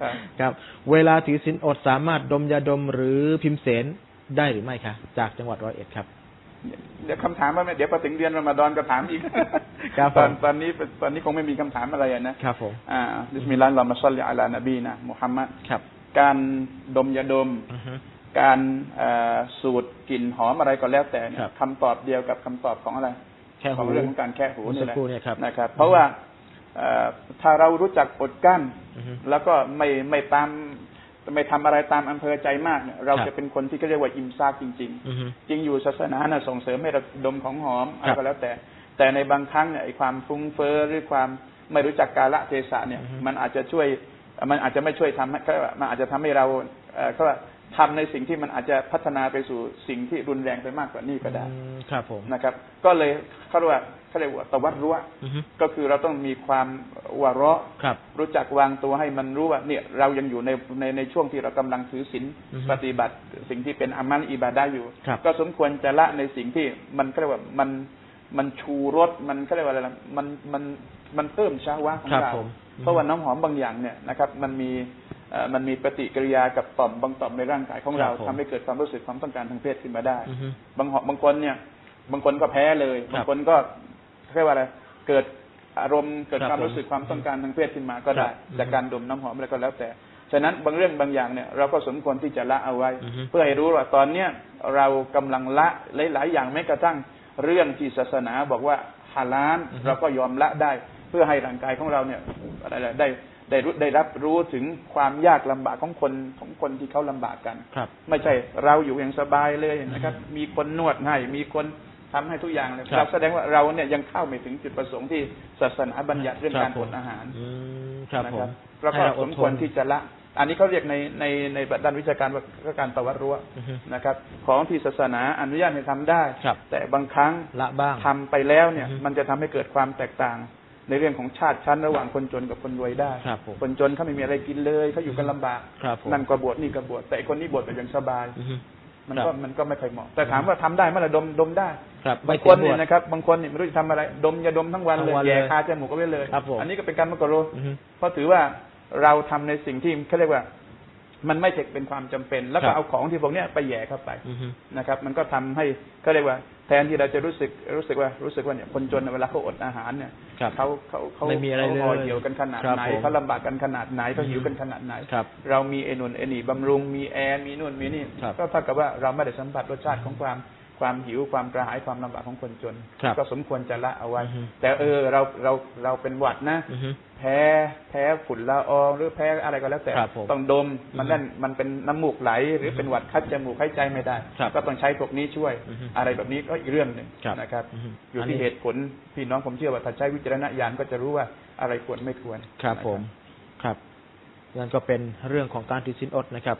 ครับครับ เวลาถือศีลอดสามารถดมยาดมหรือพิมพ์เสนได้หรือไม่คะ จากจังหวัดร้อยเอ็ดครับ เดี๋ยวคำถามว่าเดี๋ยวพอถึงเดือนรอมฎอนก็ถามอีกครับตอนผมตอนนี้ตอนนี้คงไม่มีคำถามอะไรอะนะครับผมอ่าบิสมิลลาฮิรเราะห์มาซัลลิอะลานบีนะมุฮัมมัดครับ การดมยาดมอือฮึการเอ่อสูดกลิ่นหอมอะไรก็แล้วแต่เนี่ยครับคำตอบเดียวกับคำตอบของอะไรแค่ขอหูงเรื่องของการแค่หูเมื่อนี่สัแหกละครู่เนี่ยครับนะครับ เพราะว่าเอ่อ ถ้าเรารู้จักอดกั้นอือฮึแล้วก็ไม่ไม่ตามไม่ทำอะไรตามอำเภอใจมากเนี่ยเราครับจะเป็นคนที่เขาเรียกว่าอิมซากจริงๆอือฮึจริงอยู่ศาสนาน่ะส่งเสริมให้เราดมของหอมอะไรครับก็แล้วแต่ แต่ในบางครั้งเนี่ยไอ้ความฟุ้งเฟ้อหรือความไม่รู้จักกาลเทศะเนี่ยอือฮึมันอาจจะช่วย มันอาจจะไม่ช่วยทำให้ก็มันอาจจะทำให้เราเอ่อก็ ว่าทำในสิ่งที่มันอาจจะพัฒนาไปสู่สิ่งที่รุนแรงไปมากกว่านี้ก็ได้อืมครับผมนะครับ ก็เลยเขาเรียกว่าเขาเรียกว่าตะวัดรั้วอือฮึก็คือเราต้องมีความวาระครับรู้จักวางตัวให้มันรู้ว่าเนี่ยเรายังอยู่ในในในช่วงที่เรากำลังถือศีลอือฮึปฏิบัติ สิ่งที่เป็นอามันอิบาดาอยู่ครับก็สมควรจะละในสิ่งที่มันก็เรียกว่ามันมันชูรสมันก็เรียกว่าอะไรนะมันมันมันเพิ่มชาวะของครับเราผมเพราะว่าน้ำหอมบางอย่างเนี่ยนะครับ มันมีเอ่อ มันมีปฏิกิริยากับต่อมบางต่อมในร่างกายของเราครับผมทำให้เกิดความรู้สึกความต้องการทางเพศขึ้นมาได้อือฮึบางหอมบางคนเนี่ย บางคนก็แพ้เลยครับบางคนก็เรียกว่าอะไรเกิดอารมณ์เกิดครับความผมรู้สึกความต้องการทางเพศขึ้นมาก็ได้ครับจากการดมน้ำหอมอะไรก็แล้วแต่ ฉะนั้นบางเรื่องบางอย่างเนี่ยเราก็สมควรที่จะละเอาไว้อือฮึเพื่อให้รู้ว่าตอนเนี้ยเรากำลังละหลายๆอย่างแม้กระทั่งเรื่องที่ศาสนาบอกว่าฮาลาลอือฮึเราก็ยอมละได้ เพื่อให้ร่างกายของเราเนี่ยอะไรๆได้ ได้รู้ได้รับรู้ถึงความยากลำบากของคนของคนที่เขาลำบากกันครับ ไม่ใช่เราอยู่อย่างสบายเลยนะครับ มีคนนวดให้มีคนทำให้ทุกอย่างเลยครับเราแสดงว่าเราเนี่ยยังเข้าไม่ถึงจุดประสงค์ที่ศาสนาบัญญัติเรื่องคการผอมดอาหารอืมครับนะผมเราให้ก็เราอสดมทควรนที่จะละ อันนี้เขาเรียกในในในด้านวิชาการว่าก็การตะวัดรั้วอือฮึนะครับ ของที่ศาสนาอนุญาตให้ทำได้ครับแต่บางครั้งละบ้างทำไปแล้วเนี่ยอือฮึมันจะทำให้เกิดความแตกต่าง ในเรื่องของชาติชั้นระหว่างคนจนกับคนรวยได้ ครับผมคนจนเขาไม่มีอะไรกินเลยเขาอยู่กันลำบากครับผมนั่นก็บวชนี่ก็บวชแต่คนนี้บวชแต่ยังสบาย อือฮึ มันครับก็มันก็ไม่ค่อยเหมาะ แต่ถามว่าทำได้เมื่อไหร่ดมดมได้ครับบางเสีคยนบเนี่วยชนะครับบางคนเนี่ยไม่รู้จะทำอะไร ดมยาดมทั้งวันทั้เลยงวันแย่เลยคาจมูกก็ไว้เลย ครับผม อันนี้ก็เป็นการมกรุอือฮึ เพราะถือว่าเราทำในสิ่งที่เขาเรียกว่า มันไม่ใช่เป็นความจำเป็น แล้วครัก็บเอาของที่พวกเนี้ยไปแย่เข้าไปอือฮึนะครับ มันก็ทำให้เขาเรียกว่าแทนที่เราจะรู้สึกรู้สึกว่ารู้สึกว่าเนี่ยคนจนเนี่ยเวลาเขาอดอาหารเนี่ยครับเขาเขาเขาไม่มีอะไรเขาเลยห่อเหี่ยวกันขนาดครับไหนผมเขาลำบากกันขนาดไหนเขาหิวกันขนาดไหนครับเรามีไอ้นุ่นไอ้นี่บำรุงมีแอร์มีนู่นมีนี่ครับก็เท่ากับว่าเราไม่ได้สัมผัสรสชาติของความ ความหิวความกระหายความลำบากของคนจนครับก็สมควรจะละเอาไว้อือฮึแต่เออเราเราเราเป็นหวัดนะอือฮึแพ้แพ้ฝุ่นละอองหรือแพ้อะไรก็แล้วแต่ครับผมต้องดมมันอือฮึนั่นมันเป็นน้ำมูกไหล หรือเป็นหวัดคัดจมูกหายใจไม่ได้ครับก็ต้องใช้พวกนี้ช่วยอือฮึอะไรแบบนี้ก็อีกเรื่องหนึ่งครับนะครับอือฮึอยู่อันนี้ที่เหตุผลพี่น้องผมเชื่อว่าถ้าใช้วิจารณญาณก็จะรู้ว่าอะไรควรไม่ควร ครับนะผมครับนั่นก็เป็นเรื่องของการถือศีลอดนะครับ